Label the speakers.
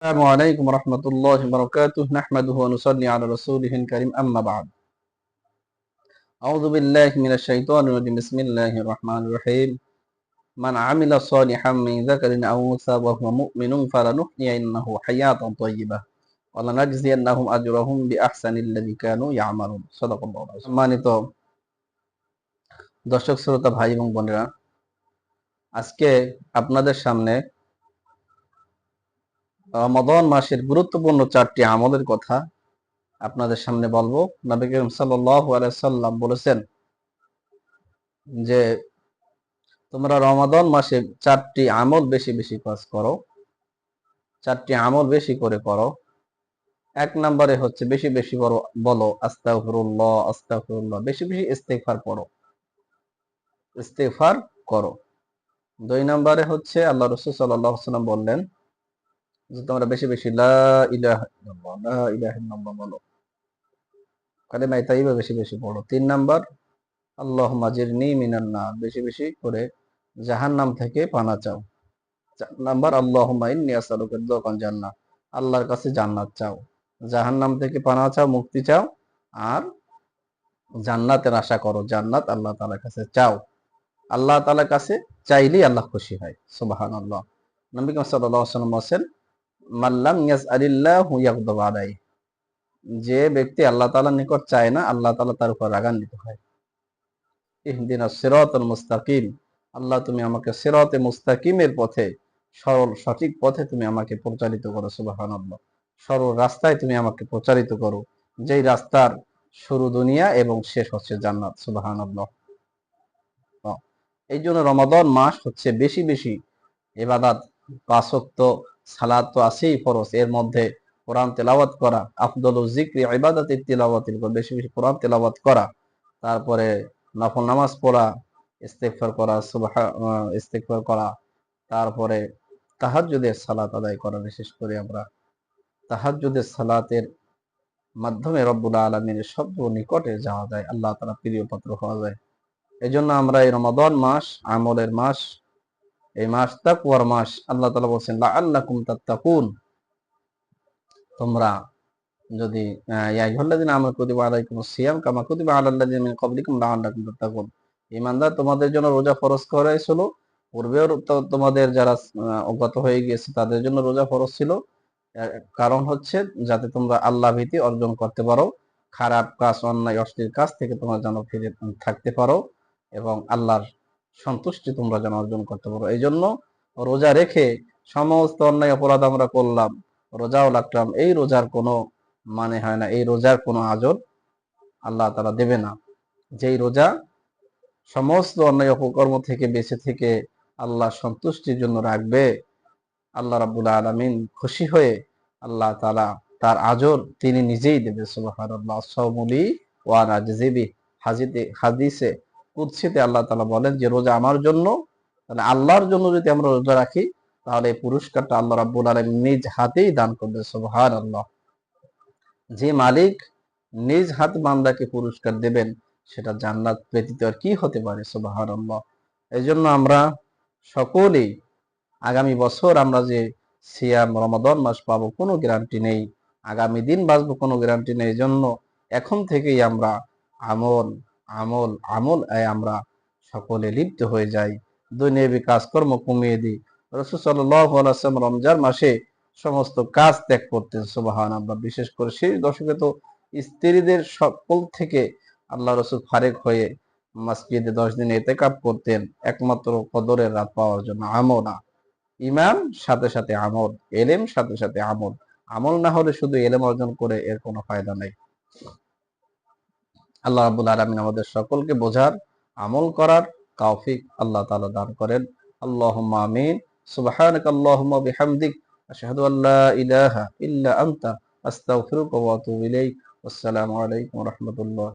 Speaker 1: السلام عليكم ورحمة الله وبركاته نحمده ونصلي على رسوله الكريم أما بعد أعوذ بالله من الشيطان الرجيم بسم الله الرحمن الرحيم من عمل صالحا من ذكر أو أنثى وهو مؤمن فلنحيينه حياة طيبة ولنجزينهم أجرهم بأحسن الذي كانوا يعملون صدق الله العظيم সম্মানিত দর্শক শ্রোতা ভাই এবং বোনেরা আজকে আপনাদের সামনে রমাদান মাসের গুরুত্বপূর্ণ চারটি আমলের কথা আপনাদের সামনে বলব। নবী করিম সাল্লাম বলেছেন যে, তোমরা রমাদান মাসে চারটি আমল বেশি বেশি কাজ করো। চারটি আমল বেশি করে করো। এক নম্বরে হচ্ছে বেশি বেশি বড়, বলো, আস্তাগফিরুল্লাহ আস্তাগফিরুল্লাহ, বেশি বেশি ইস্তেগফার পড়ো ইস্তেগফার করো। দুই নম্বরে হচ্ছে আল্লাহ রসুল আলাইহি সাল্লাম বললেন যে তোমরা বেশি বেশি, লা ইলাহা ইল্লাল্লাহ লা ইলাহা বলো বেশি বেশি পড়ো। তিন নাম্বার আল্লাহ মাজিরনি মিনান নার বেশি বেশি করে জাহান্নাম থেকে পানা চাও। চার নাম্বার আল্লাহ ইন্নি দোকান জান্নাত আল্লাহর কাছে জান্নাত চাও। জাহান্নাম থেকে পানা চাও, মুক্তি চাও, আর জান্নাতের আশা করো, জান্নাত আল্লাহ তাআলার কাছে চাও। আল্লাহ তাআলার কাছে চাইলেই আল্লাহ খুশি হয়। সুবহানাল্লাহ। নবী করিম সাল্লাল্লাহু আলাইহি ওয়াসাল্লাম মাল্লাম ইয়াসআলিল্লাহু ইয়াগদাব আলাইহি। যে ব্যক্তি আল্লাহ তাআলার নিকট চায় না, আল্লাহ তাআলা তার উপর রাগান্বিত হয়। ইহদিনা মুস্তাকিম, আল্লাহ তুমি আমাকে সিরাতে মুস্তাকিমের পথে, সরল সঠিক পথে তুমি আমাকে পরিচালিত করো, সুবহানাল্লাহ। সরল রাস্তায় তুমি আমাকে প্রচারিত করো, যেই রাস্তার শুরু দুনিয়া এবং শেষ হচ্ছে জান্নাত, সুবহানাল্লাহ। এই জন্য রমাদন মাস হচ্ছে বেশি বেশি এবাদাত পাঁচক্ত সালাদ তো আছেই ফরজ, এর মধ্যে কোরআন তেলাওয়াত করা, আফদল জিক্রি ইবাদাতের তেলাওয়াতের বেশি বেশি কোরআন তেলাওয়াত করা, তারপরে নফল নামাজ পড়া, ইস্তেগফার করা, সুবাহ ইস্তেগফার করা, তারপরে তাহাজ্জুদের সালাত আদায় করা, বিশেষ করে আমরা তাহাজ্জুদের সালাতের মাধ্যমে রব্বুল আলমীর শব্দ নিকটে যাওয়া যায়, আল্লাহ তারা প্রিয় পাত্র হওয়া যায়। এজন্য আমরা এই রমাদন মাস আমলের মাস এই মাস তাকুয়ার মাস আল্লাহ তালা বলছেন আল্লাহ কুম তোমরা যদি আমানু কুতিবা সিয়াম কামা কুতিবা আলাল লাযিনা ক্বাবলিকুম লাআল্লাকুম তাত্তাকুন। ঈমানদার তোমাদের জন্য রোজা ফরজ করা হয়েছিল পূর্বেও তোমাদের যারা অজ্ঞাত হয়ে গিয়েছে, তাদের জন্য রোজা ফরজ ছিল। কারণ হচ্ছে যাতে তোমরা আল্লাহ ভীতি অর্জন করতে পারো, খারাপ কাজ, অন্যায় অশ্লীল কাজ থেকে তোমরা যেন ফিরে থাকতে পারো এবং আল্লাহর সন্তুষ্টি তোমরা যেন অর্জন করতে পারো। এই জন্য রোজা রেখে সমস্ত অন্যায় অপরাধ আমরা করলাম, রোজাও লাগলাম এই রোজার কোনো মানে হয় না, এই রোজার কোনো আজর আল্লাহ তারা দেবে না। যেই রোজা সমস্ত অন্যায় অপকর্ম থেকে বেঁচে থেকে আল্লাহ সন্তুষ্টির জন্য রাখবে, আল্লাহ রাবুল আলমিন খুশি হয়ে আল্লাহ তালা তার আজর তিনি নিজেই দেবে সুবাহি হাজিতে হাদিসে কুৎসিতে আল্লাহ তালা বলেন যে রোজা আমার জন্য, তাহলে আল্লাহর জন্য যদি আমরা রোজা রাখি, তাহলে এই পুরস্কারটা আল্লাহ রাব্বুল আলম নিজ হাতেই দান করবে সুবহান আল্লাহ যে মালিক নিজ হাত বান্দাকে পুরস্কার দেবেন, সেটা জান্নাত ব্যতীত আর কি হতে পারে সুবহান আল্লাহ এই জন্য আমরা সকলেই আগামী বছর আমরা যে সিয়াম রমাদন মাস পাবো, কোনো গ্যারান্টি নেই। আগামী দিন বাঁচবো, কোনো গ্যারান্টি নেই। এই জন্য এখন থেকেই আমরা আমল আমল আমল আমরা সকলে লিপ্ত হয়ে যাই। দৈনন্দিন কাজকর্ম কমিয়ে দিই। রসুল সাল্লাম রমজান মাসে সমস্ত কাজ ত্যাগ করতেন সুবাহান আব্বা বিশেষ করে সেই দশকে তো স্ত্রীদের সকল থেকে আল্লাহ রসুল ফারেক হয়ে মাসজিদে দশ দিন এতে কাপ করতেন, একমাত্র কদরের রাত পাওয়ার জন্য আমলা ইমাম সাথে সাথে আমল, এলেম সাথে সাথে আমল। আমল না হলে শুধু এলেম অর্জন করে এর কোনো ফায়দা নেই। আল্লাহ রাবুল আলমিন আমাদের সকলকে বোঝার, আমল করার তৌফিক আল্লাহ তালা দান করেন। আল্লাহ আমিন। সুবাহানক আল্লাহুম্মা বিহামদিক। আশহাদু আল্লা ইলাহা ইল্লা আনতা। আস্তাগফিরুকা ওয়া আতুবু ইলাইক। আসসালামু আলাইকুম রাহমাতুল্লাহ।